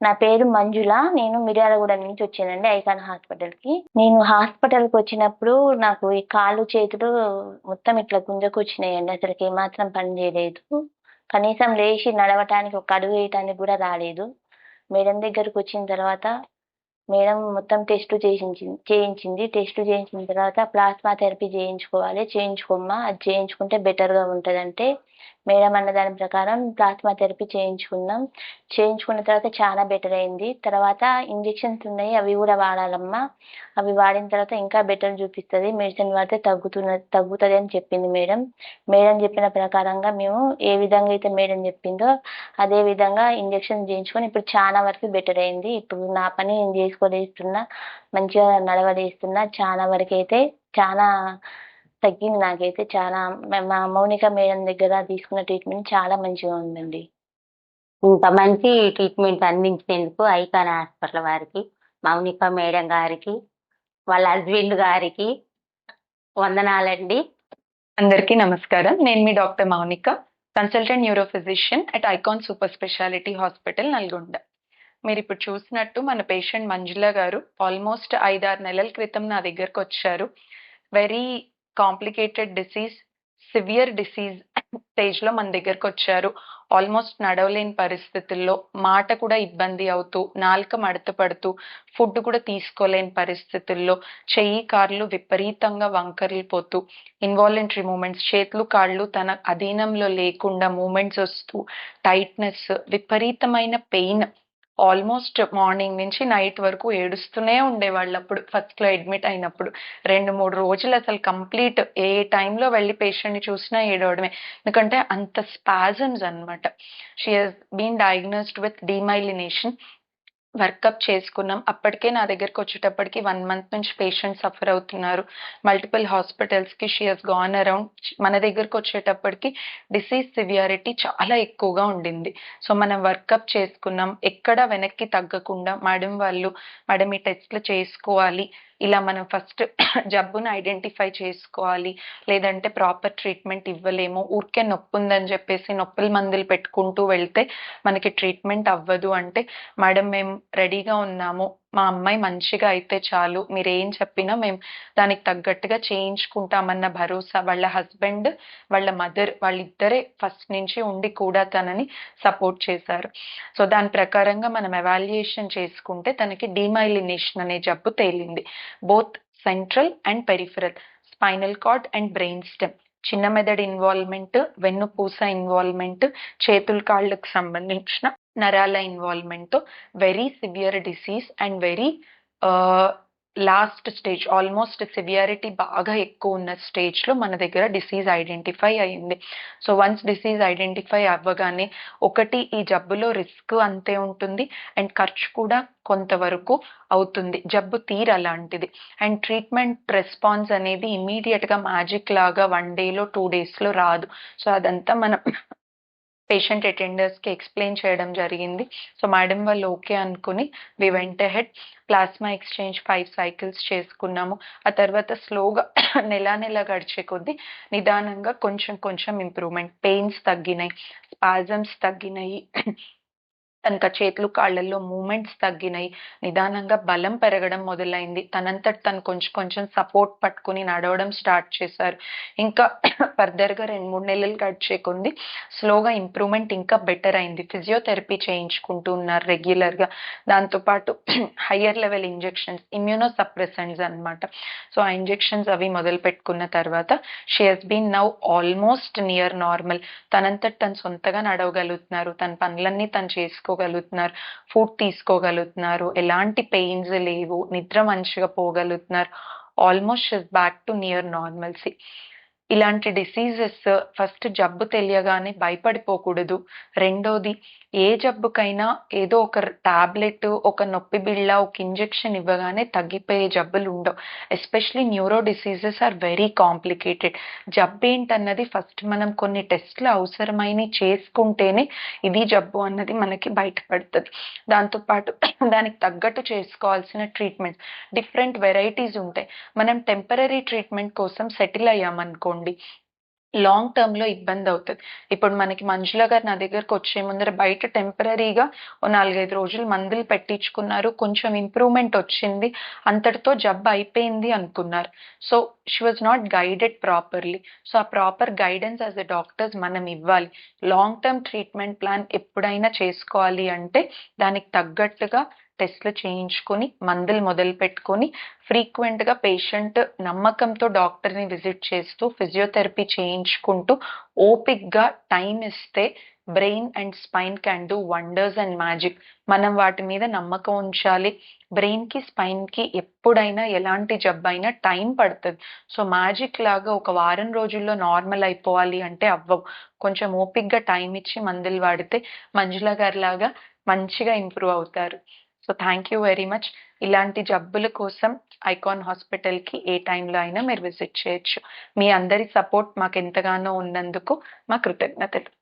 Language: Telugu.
నా పేరు మంజుల. నేను మిర్యాలగూడ నుంచి వచ్చానండి ఐకాన్ హాస్పిటల్కి. నేను హాస్పిటల్కి వచ్చినప్పుడు నాకు ఈ కాళ్ళు చేతులు మొత్తం ఇట్లా గుంజకొచ్చినాయండి. అసలుకి ఏమాత్రం పని చేయలేదు. కనీసం లేచి నడవటానికి ఒక అడుగు వేయటానికి కూడా రాలేదు. మేడం దగ్గరకు వచ్చిన తర్వాత మేడం మొత్తం టెస్ట్ చేయించింది చేయించింది. టెస్ట్ చేయించిన తర్వాత ప్లాస్మా థెరపీ చేయించుకోవాలి. చేయించుకోమ్మా. అది చేయించుకుంటే బెటర్గా ఉంటుందంటే మేడం అన్న దాని ప్రకారం ప్లాస్మా థెరపీ చేయించుకున్నాం. చేయించుకున్న తర్వాత చాలా బెటర్ అయింది. తర్వాత ఇంజెక్షన్స్ ఉన్నాయి అవి కూడా వాడాలమ్మా. అవి వాడిన తర్వాత ఇంకా బెటర్ చూపిస్తుంది. మెడిసిన్ వాడితే తగ్గుతున్న తగ్గుతుంది అని చెప్పింది మేడం. మేడం చెప్పిన ప్రకారంగా మేము ఏ విధంగా అయితే మేడం చెప్పిందో అదే విధంగా ఇంజెక్షన్ చేయించుకొని ఇప్పుడు చాలా వరకు బెటర్ అయింది. ఇప్పుడు నా పని నేను చేసుకోలేస్తున్నా మంచిగా నడవలేస్తున్నా చాలా వరకు అయితే చాలా తగ్గింది నాకైతే చాలా మ- మౌనిక మేడం దగ్గర తీసుకున్న ట్రీట్మెంట్ చాలా మంచిగా ఉందండి. ఇంత మంచి ట్రీట్మెంట్ అందించినందుకు ఐకాన్ హాస్పిటల్ వారికి మౌనిక మేడం గారికి వాళ్ళ హస్బెండ్ గారికి వందనాలండి. అందరికీ నమస్కారం. నేను మీ doctor Mounika consultant neuro physician at Icon super speciality hospital Nalgonda. మీరు ఇప్పుడు చూసినట్టు మన పేషెంట్ మంజుల గారు ఆల్మోస్ట్ ఐదారు నెలల క్రితం నా దగ్గరకు వచ్చారు very complicated disease severe disease స్టేజ్లో మన దగ్గరకు వచ్చారు. ఆల్మోస్ట్ నడవలేని పరిస్థితుల్లో మాట కూడా ఇబ్బంది అవుతూ నాలుక మడత పడుతూ ఫుడ్ కూడా తీసుకోలేని పరిస్థితుల్లో చెయ్యి కాళ్ళు విపరీతంగా వంకరిపోతూ ఇన్వాలంటరీ మూమెంట్స్ చేతులు కాళ్ళు తన అధీనంలో లేకుండా మూమెంట్స్ వస్తూ టైట్నెస్ విపరీతమైన పెయిన్ ఆల్మోస్ట్ మార్నింగ్ నుంచి నైట్ వరకు ఏడుస్తూనే ఉండేవాళ్ళు అప్పుడు ఫస్ట్లో అడ్మిట్ అయినప్పుడు. రెండు మూడు రోజులు అసలు కంప్లీట్ ఏ టైంలో వెళ్ళి పేషెంట్ని చూసినా ఏడవడమే. ఎందుకంటే అంత స్పాజమ్స్ అన్నమాట. She has been diagnosed with demyelination workup చేసుకున్నాం. అప్పటికే నా దగ్గరకు వచ్చేటప్పటికి వన్ మంత్ నుంచి పేషెంట్ సఫర్ అవుతున్నారు. మల్టిపుల్ హాస్పిటల్స్కి షీ హెస్ గాన్ అరౌండ్ మన దగ్గరకు వచ్చేటప్పటికి డిసీజ్ సివియారిటీ చాలా ఎక్కువగా ఉండింది. సో మనం వర్కప్ చేసుకున్నాం. ఎక్కడ వెనక్కి తగ్గకుండా మేడం వాళ్ళు మేడం ఈ టెస్ట్లు చేసుకోవాలి. ఇలా మనం ఫస్ట్ జబ్బును ఐడెంటిఫై చేసుకోవాలి. లేదంటే ప్రాపర్ ట్రీట్మెంట్ ఇవ్వలేము. ఊరికే నొప్పి ఉందని చెప్పేసి నొప్పుల మందులు పెట్టుకుంటూ వెళ్తే మనకి ట్రీట్మెంట్ అవ్వదు. అంటే మేడం మేము రెడీగా ఉన్నాము. మా అమ్మాయి మంచిగా అయితే చాలు. మీరు ఏం చెప్పినా మేము దానికి తగ్గట్టుగా చేయించుకుంటామన్న భరోసా వాళ్ళ హస్బెండ్ వాళ్ళ మదర్ వాళ్ళిద్దరే ఫస్ట్ నుంచి ఉండి కూడా తనని సపోర్ట్ చేశారు. సో దాని ప్రకారంగా మనం ఎవాల్యుయేషన్ చేసుకుంటే తనకి డీమైలినేషన్ అనే జబ్బు తేలింది. Both central and peripheral spinal cord and brain stem. చిన్న మెదడు ఇన్వాల్వ్మెంట్ వెన్నుపూస ఇన్వాల్వ్మెంట్ చేతుల కాళ్ళకు సంబంధించిన నరాల ఇన్వాల్వ్మెంట్తో very severe disease and very last stage almost severity బాగా ఎక్కువ ఉన్న స్టేజ్లో మన దగ్గర డిసీజ్ ఐడెంటిఫై అయింది సో వన్స్ డిసీజ్ ఐడెంటిఫై అవ్వగానే ఒకటి ఈ జబ్బులో రిస్క్ అంతే ఉంటుంది అండ్ ఖర్చు కూడా కొంతవరకు అవుతుంది. జబ్బు తీరు అలాంటిది అండ్ ట్రీట్మెంట్ రెస్పాన్స్ అనేది ఇమీడియట్గా మ్యాజిక్ లాగా వన్ డేలో టూ డేస్లో రాదు. సో అదంతా మనం పేషెంట్కి ఎక్స్ప్లెయిన్ చేయడం జరిగింది. సో మేడం వాళ్ళు ఓకే అనుకుని we went ahead plasma exchange five cycles చేసుకున్నాము. ఆ తర్వాత స్లోగా నెల నెల గడిచే కొద్దీ నిదానంగా కొంచెం కొంచెం ఇంప్రూవ్మెంట్ పెయిన్స్ తగ్గినాయి. స్పాజమ్స్ తగ్గినాయి. తనక చేతులు కాళ్ళల్లో మూమెంట్స్ తగ్గినాయి. నిదానంగా బలం పెరగడం మొదలైంది. తనంతట తను కొంచెం కొంచెం సపోర్ట్ పట్టుకుని నడవడం స్టార్ట్ చేశారు. ఇంకా ఫర్దర్గా రెండు మూడు నెలలు గడిచే కొంది స్లోగా ఇంప్రూవ్మెంట్ ఇంకా బెటర్ అయింది. ఫిజియోథెరపీ చేయించుకుంటూ ఉన్నారు రెగ్యులర్గా. దాంతోపాటు higher level injections immunosuppressants అనమాట సో ఆ ఇంజెక్షన్స్ అవి మొదలు పెట్టుకున్న తర్వాత she has been now almost near normal. తనంతట తను సొంతగా నడవగలుగుతున్నారు. తన పనులన్నీ తను చేసుకో చేసుకోగలుగుతున్నారు ఫుడ్ తీసుకోగలుగుతున్నారు ఎలాంటి పెయిన్స్ లేవు నిద్ర మంచిగా పోగలుగుతున్నారు almost back to near normalcy ఇలాంటి డిసీజెస్ ఫస్ట్ జబ్బు తెలియగానే భయపడిపోకూడదు. రెండోది ఏ జబ్బుకైనా ఏదో ఒక టాబ్లెట్ ఒక నొప్పి బిళ్ళ ఒక ఇంజెక్షన్ ఇవ్వగానే తగ్గిపోయే జబ్బులు ఉండవు. Especially neuro diseases are very complicated జబ్బు ఏంటన్నది ఫస్ట్ మనం కొన్ని టెస్ట్లు అవసరమైనవి చేసుకుంటేనే ఇది జబ్బు అన్నది మనకి బయటపడుతుంది. దాంతోపాటు దానికి తగ్గట్టు చేసుకోవాల్సిన ట్రీట్మెంట్ డిఫరెంట్ వెరైటీస్ ఉంటాయి. మనం టెంపరీ ట్రీట్మెంట్ కోసం సెటిల్ అయ్యామనుకోండి లాంగ్ టర్మ్లో ఇబ్బంది అవుతుంది. ఇప్పుడు మనకి మంజుల గారు నా దగ్గరకు వచ్చే ముందర బయట టెంపరీగా ఓ నాలుగైదు రోజులు మందులు పెట్టించుకున్నారు. కొంచెం ఇంప్రూవ్మెంట్ వచ్చింది. అంతటితో జబ్బు అయిపోయింది అనుకున్నారు. So she was not guided properly so ఆ proper guidance as a doctors మనం ఇవ్వాలి. లాంగ్ టర్మ్ ట్రీట్మెంట్ ప్లాన్ ఎప్పుడైనా చేసుకోవాలి అంటే దానికి తగ్గట్టుగా టెస్ట్లు చేయించుకొని మందులు మొదలు పెట్టుకొని ఫ్రీక్వెంట్గా పేషెంట్ నమ్మకంతో డాక్టర్ని విజిట్ చేస్తూ ఫిజియోథెరపీ చేయించుకుంటూ ఓపిక్గా టైం ఇస్తే brain and spine can do wonders and magic మనం వాటి మీద నమ్మకం ఉంచాలి. బ్రెయిన్కి స్పైన్కి ఎప్పుడైనా ఎలాంటి జబ్బు అయినా టైం పడుతుంది. సో మ్యాజిక్ లాగా ఒక వారం రోజుల్లో నార్మల్ అయిపోవాలి అంటే అవ్వవు. కొంచెం ఓపిక్గా టైం ఇచ్చి మందులు వాడితే మంజుల గారి లాగా మంచిగా ఇంప్రూవ్ అవుతారు. So thank you very much ఇలాంటి జబ్బుల కోసం ఐకాన్ హాస్పిటల్కి ఏ టైంలో అయినా మీరు విజిట్ చేయొచ్చు. మీ అందరి సపోర్ట్ మాకు ఎంతగానో ఉన్నందుకు మా కృతజ్ఞతలు.